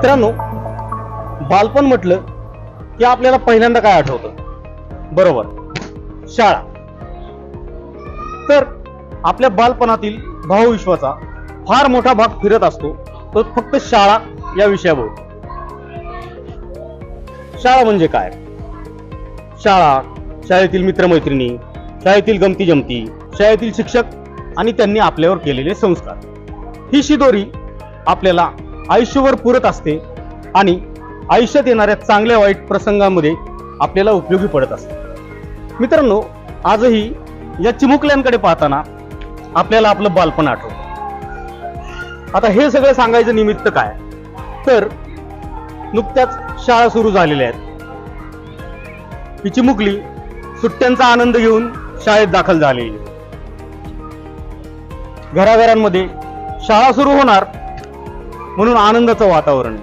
मित्रांनो बालपण म्हटलं की आपल्याला पहिल्यांदा काय आठवतं? बरोबर. शाळा. तर आपल्या बालपणातील भावविश्वाचा फार मोठा भाग फिरत असतो तो फक्त शाळा या विषयावर. शाळा म्हणजे काय? शाळा शाळेतील मित्रमैत्रिणी शाळेतील गमती जमती शाळेतील शिक्षक आणि त्यांनी आपल्यावर केलेले संस्कार. ही शिदोरी आपल्याला आयुष्यभर पुरत असते आणि आयुष्यात येणाऱ्या चांगल्या वाईट प्रसंगामध्ये आपल्याला उपयोगी पडत असते. मित्रांनो आजही या चिमुकल्यांकडे पाहताना आपल्याला आपलं बालपण आठवतं. आता हे सगळं सांगायचं निमित्त काय? तर नुकत्याच शाळा सुरू झालेल्या आहेत. ही चिमुकली सुट्ट्यांचा आनंद घेऊन शाळेत दाखल झालेली घराघरांमध्ये शाळा सुरू होणार म्हणून आनंदाचं वातावरण.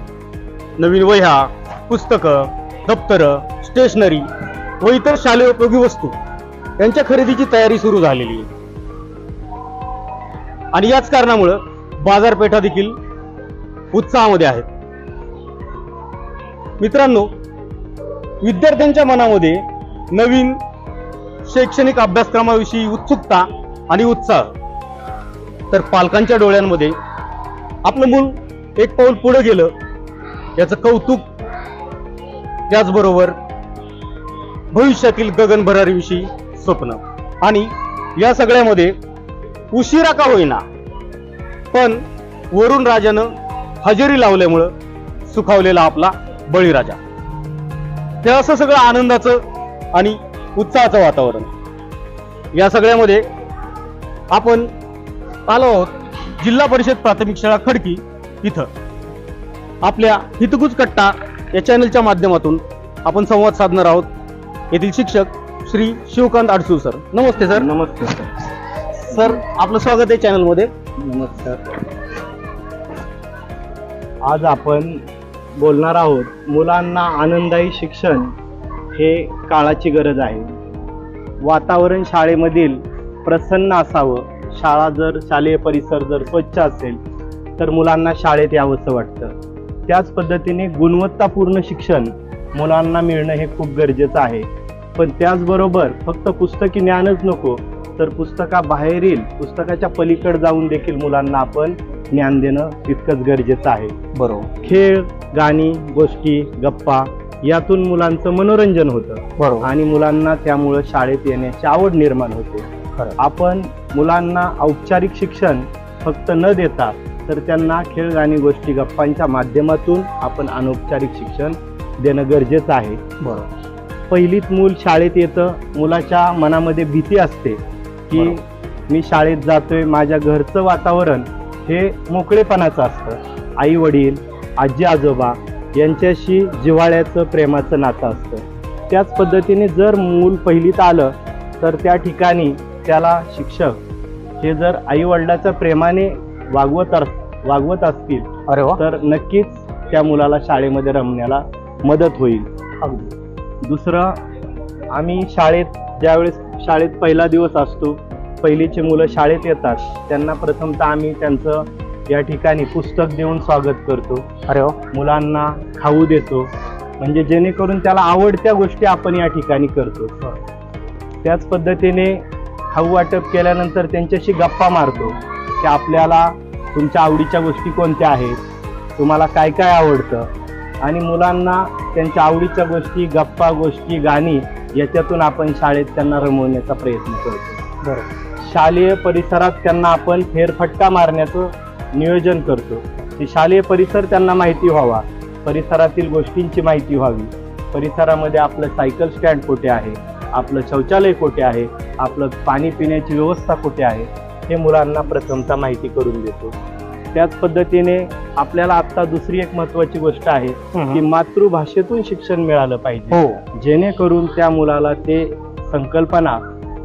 नवीन वह्या पुस्तकं दप्तरं स्टेशनरी व इतर शालेय उपयोगी वस्तू यांच्या खरेदीची तयारी सुरू झालेली आहे. आणि याच कारणामुळं बाजारपेठा देखील उत्साहामध्ये आहेत. मित्रांनो विद्यार्थ्यांच्या मनामध्ये नवीन शैक्षणिक अभ्यासक्रमाविषयी उत्सुकता आणि उत्साह. तर पालकांच्या डोळ्यांमध्ये आपलं मूल एक पाऊल पुढे गेलं याचं कौतुक त्याचबरोबर भविष्यातील गगनभरारीविषयी स्वप्न. आणि या सगळ्यामध्ये उशिरा का होईना पण वरुण राजानं हजेरी लावल्यामुळं सुखावलेला आपला बळीराजा. हे असं सगळं आनंदाचं आणि उत्साहाचं वातावरण. या सगळ्यामध्ये आपण आलो आहोत जिल्हा परिषद प्राथमिक शाळा खडकी इथं. आपल्या हितगुज कट्टा या चॅनलच्या माध्यमातून आपण संवाद साधणार आहोत. येथील शिक्षक श्री शिवकांत अडसूळ सर. नमस्ते सर. नमस्ते सर. आपलं स्वागत आहे चॅनलमध्ये नमस्कार. आज आपण बोलणार आहोत मुलांना आनंदायी शिक्षण हे काळाची गरज आहे. वातावरण शाळेमधील प्रसन्न असावं. शाळा जर शालेय परिसर जर स्वच्छ असेल तर मुलांना शाळेत यावंसं वाटतं. त्याच पद्धतीने गुणवत्तापूर्ण शिक्षण मुलांना मिळणं हे खूप गरजेचं आहे. पण त्याचबरोबर फक्त पुस्तकी ज्ञानच नको तर पुस्तकाबाहेरील पुस्तकाच्या पलीकडे जाऊन देखील मुलांना आपण ज्ञान देणं तितकंच गरजेचं आहे. बरोबर. खेळ गाणी गोष्टी गप्पा यातून मुलांचं मनोरंजन होतं. बरोबर. आणि मुलांना त्यामुळं शाळेत येण्याची आवड निर्माण होते. आपण मुलांना औपचारिक शिक्षण फक्त न देता तर त्यांना खेळ गाणी गोष्टी गप्पांच्या माध्यमातून आपण अनौपचारिक शिक्षण देणं गरजेचं आहे. बरोबर. पहिलीत मूल शाळेत येतं मुलाच्या मनामध्ये भीती असते की. मी शाळेत जातोय माझ्या घरचं वातावरण हे मोकळेपणाचं असतं. आई वडील आजी आजोबा यांच्याशी जिव्हाळ्याचं प्रेमाचं नातं असतं. त्याच पद्धतीने जर मूल पहिलीत आलं तर त्या ठिकाणी त्याला शिक्षक हे जर आई वडिलाच्या प्रेमाने वागवत अस- वागवत असतील अरे वा. तर नक्कीच त्या मुलाला शाळेमध्ये रमण्याला मदत होईल. दुसरं आम्ही शाळेत ज्यावेळेस शाळेत पहिला दिवस असतो पहिलीची मुलं शाळेत येतात त्यांना प्रथमतः आम्ही त्यांचं या ठिकाणी पुस्तक देऊन स्वागत करतो. अरे वा. मुलांना खाऊ देतो. म्हणजे जेणेकरून त्याला आवडत्या गोष्टी आपण या ठिकाणी करतो. त्याच पद्धतीने खाऊ वाटप केल्यानंतर त्यांच्याशी गप्पा मारतो. की आपल्याला तुमच्या आवडीच्या गोष्टी कोणत्या आहेत? तुम्हाला काय काय आवडतं? आणि मुलांना त्यांच्या आवडीच्या गोष्टी गप्पा गोष्टी गाणी याच्यातून आपण शाळेत त्यांना रमवण्याचा प्रयत्न करतो. बरोबर शालेय परिसरात त्यांना आपण फेरफटका मारण्याचं नियोजन करतो. की शालेय परिसर त्यांना माहिती व्हावा. परिसरातील गोष्टींची माहिती व्हावी. परिसरामध्ये आपलं सायकल स्टँड कुठे आहे? आपलं शौचालय कुठे आहे? आपलं पाणी पिण्याची व्यवस्था कुठे आहे? हे मुलांना प्रथमतः माहिती करून देतो. त्याच पद्धतीने आपल्याला आता दुसरी एक महत्त्वाची गोष्ट आहे की मातृभाषेतून शिक्षण मिळालं पाहिजे. हो. जेणेकरून त्या मुलाला ते संकल्पना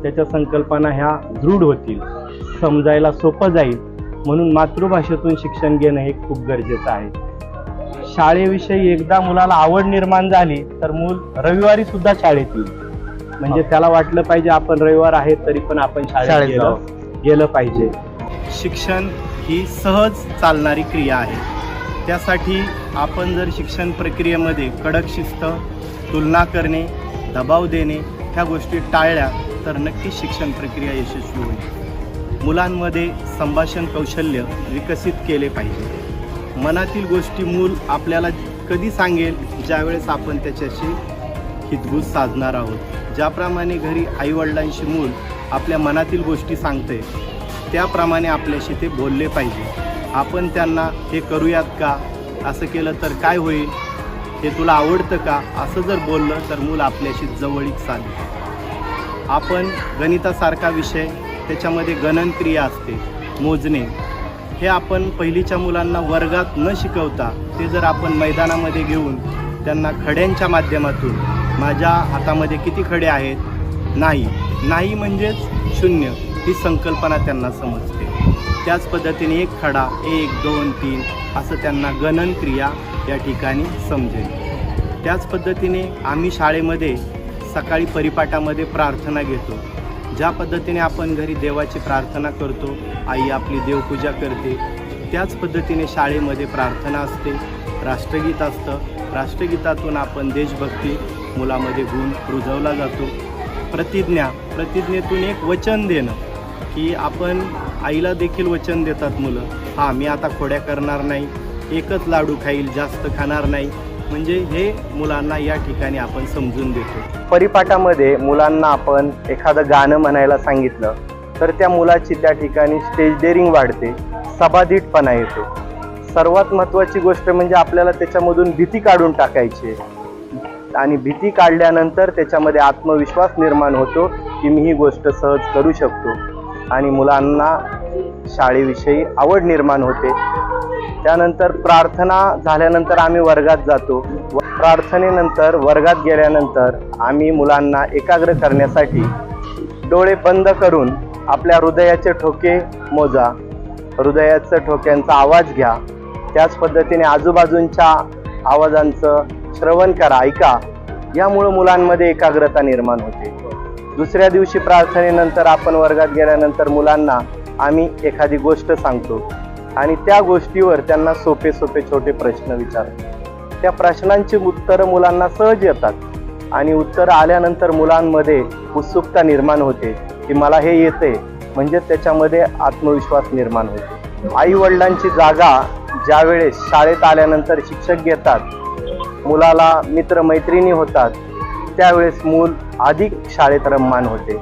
त्याच्या संकल्पना ह्या दृढ होतील समजायला सोपं जाईल. म्हणून मातृभाषेतून शिक्षण घेणं हे खूप गरजेचं आहे. शाळेविषयी एकदा मुलाला आवड निर्माण झाली तर मूल रविवारी सुद्धा शाळेत येईल. म्हणजे त्याला वाटलं पाहिजे आपण रविवार आहे तरी पण आपण शाळेत गेलं. गेलं पाहिजे. शिक्षण ही सहज चालणारी क्रिया आहे. त्यासाठी आपण जर शिक्षण प्रक्रियेमध्ये कडक शिस्त तुलना करणे दबाव देणे ह्या गोष्टी टाळल्या तर नक्कीच शिक्षण प्रक्रिया यशस्वी होईल. मुलांमध्ये संभाषण कौशल्य विकसित केले पाहिजे. मनातील गोष्टी मूल आपल्याला कधी सांगेल ज्यावेळेस आपण त्याच्याशी हितगुज साधणार आहोत. ज्याप्रमाणे घरी आईवडिलांशी मूल आपल्या मनातील गोष्टी सांगते त्याप्रमाणे आपल्याशी ते बोलले पाहिजे. आपण त्यांना हे करूयात का? असं केलं तर काय होईल? हे तुला आवडतं का? असं जर बोललं तर मूल आपल्याशी जवळीक साधेल आपण गणितासारखा विषय त्याच्यामध्ये गणनक्रिया असते मोजणे. हे आपण पहिलीच्या मुलांना वर्गात न शिकवता ते जर आपण मैदानामध्ये घेऊन त्यांना खड्यांच्या माध्यमातून माझ्या हातामध्ये किती खडे आहेत? नाही. नाही म्हणजेच शून्य. ही संकल्पना त्यांना समजते. त्याच पद्धतीने एक खडा एक दोन तीन असं त्यांना गणन क्रिया या ठिकाणी समजेल. त्याच पद्धतीने आम्ही शाळेमध्ये सकाळी परिपाठामध्ये प्रार्थना घेतो. ज्या पद्धतीने आपण घरी देवाची प्रार्थना करतो आई आपली देवपूजा करते त्याच पद्धतीने शाळेमध्ये प्रार्थना असते. राष्ट्रगीत असतं. राष्ट्रगीतातून आपण देशभक्ती मुलामध्ये गुण रुजवला जातो. प्रतिज्ञा प्रतिज्ञेतून एक वचन देणं की आपण आईला देखील वचन देतात मुलं. हां मी आता खोड्या करणार नाही एकच लाडू खाईल जास्त खाणार नाही. म्हणजे हे मुलांना या ठिकाणी आपण समजून देतो. परिपाठामध्ये मुलांना आपण एखादं गाणं म्हणायला सांगितलं तर त्या मुलाची त्या ठिकाणी स्टेज डेअरिंग वाढते सभाधीटपणा येतो. सर्वात महत्त्वाची गोष्ट म्हणजे आपल्याला त्याच्यामधून भीती काढून टाकायची आहे. आणि भीती काढल्यानंतर त्याच्यामध्ये आत्मविश्वास निर्माण होतो की मी ही गोष्ट सहज करू शकतो. आणि मुलांना शाळेविषयी आवड निर्माण होते. त्यानंतर प्रार्थना झाल्यानंतर आम्ही वर्गात जातो. व प्रार्थनेनंतर वर्गात गेल्यानंतर आम्ही मुलांना एकाग्र करण्यासाठी डोळे बंद करून आपल्या हृदयाचे ठोके मोजा. हृदयाचं ठोक्यांचा आवाज घ्या. त्याच पद्धतीने आजूबाजूंच्या आवाजांचं श्रवण करा ऐका. यामुळं मुलांमध्ये एकाग्रता निर्माण होते. दुसऱ्या दिवशी प्रार्थनेनंतर आपण वर्गात गेल्यानंतर मुलांना आम्ही एखादी गोष्ट सांगतो आणि त्या गोष्टीवर त्यांना सोपे सोपे छोटे प्रश्न विचारतो. त्या प्रश्नांची उत्तरं मुलांना सहज येतात आणि उत्तरं आल्यानंतर मुलांमध्ये उत्सुकता निर्माण होते की मला हे येते म्हणजे त्याच्यामध्ये आत्मविश्वास निर्माण होतो. आई वडिलांची जागा ज्यावेळेस शाळेत आल्यानंतर शिक्षक घेतात मुलाला मित्रमैत्रिणी होतात. त्यावेळेस मूल अधिक शाळेत रममान होते.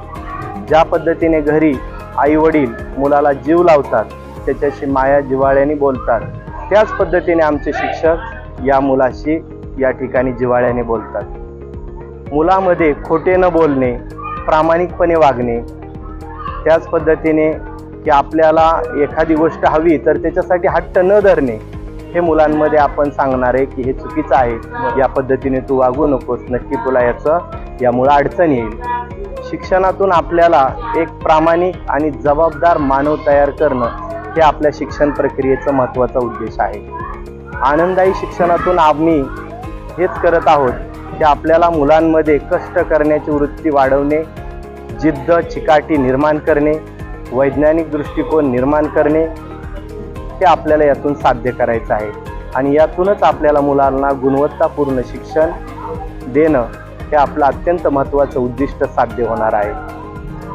ज्या पद्धतीने घरी आईवडील मुलाला जीव लावतात त्याच्याशी माया जिव्हाळ्याने बोलतात. त्याच पद्धतीने आमचे शिक्षक या मुलाशी या ठिकाणी जिव्हाळ्याने बोलतात. मुलामध्ये खोटे न बोलणे प्रामाणिकपणे वागणे त्याच पद्धतीने की आपल्याला एखादी गोष्ट हवी तर त्याच्यासाठी हट्ट न धरणे हे मुलांमध्ये आपण सांगणार आहे की हे चुकीचं आहे. या पद्धतीने तू वागू नकोस. नक्की तुला याचं यामुळं अडचण येईल. शिक्षणातून आपल्याला एक प्रामाणिक आणि जबाबदार मानव तयार करणं हे आपल्या शिक्षण प्रक्रियेचा महत्त्वाचा उद्देश आहे. आनंदायी शिक्षणातून आम्ही हेच करत आहोत की आपल्याला मुलांमध्ये कष्ट करण्याची वृत्ती वाढवणे जिद्द चिकाटी निर्माण करणे वैज्ञानिक दृष्टिकोन निर्माण करणे ते आपल्याला यातून साध्य करायचं आहे. आणि यातूनच आपल्याला मुलांना गुणवत्तापूर्ण शिक्षण देणं हे आपलं अत्यंत महत्त्वाचं उद्दिष्ट साध्य होणार आहे.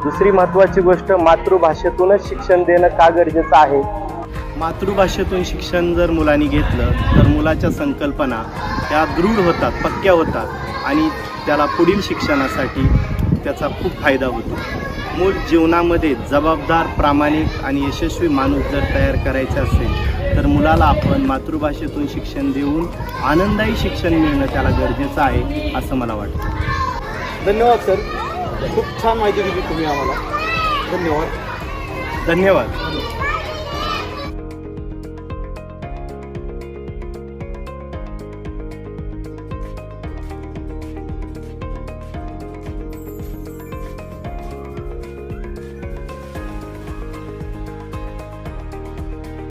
दुसरी महत्त्वाची गोष्ट मातृभाषेतूनच शिक्षण देणं का गरजेचं आहे? मातृभाषेतून शिक्षण जर मुलांनी घेतलं तर मुलाच्या संकल्पना त्या दृढ होतात पक्क्या होतात आणि त्याला पुढील शिक्षणासाठी त्याचा खूप फायदा होतो. मूल जीवनामध्ये जबाबदार प्रामाणिक आणि यशस्वी माणूस जर तयार करायचा असेल तर मुलाला आपण मातृभाषेतून शिक्षण देऊन आनंदायी शिक्षण मिळणं त्याला गरजेचं आहे असं मला वाटतं. धन्यवाद सर. खूप छान माहिती दिली तुम्ही आम्हाला. धन्यवाद. धन्यवाद.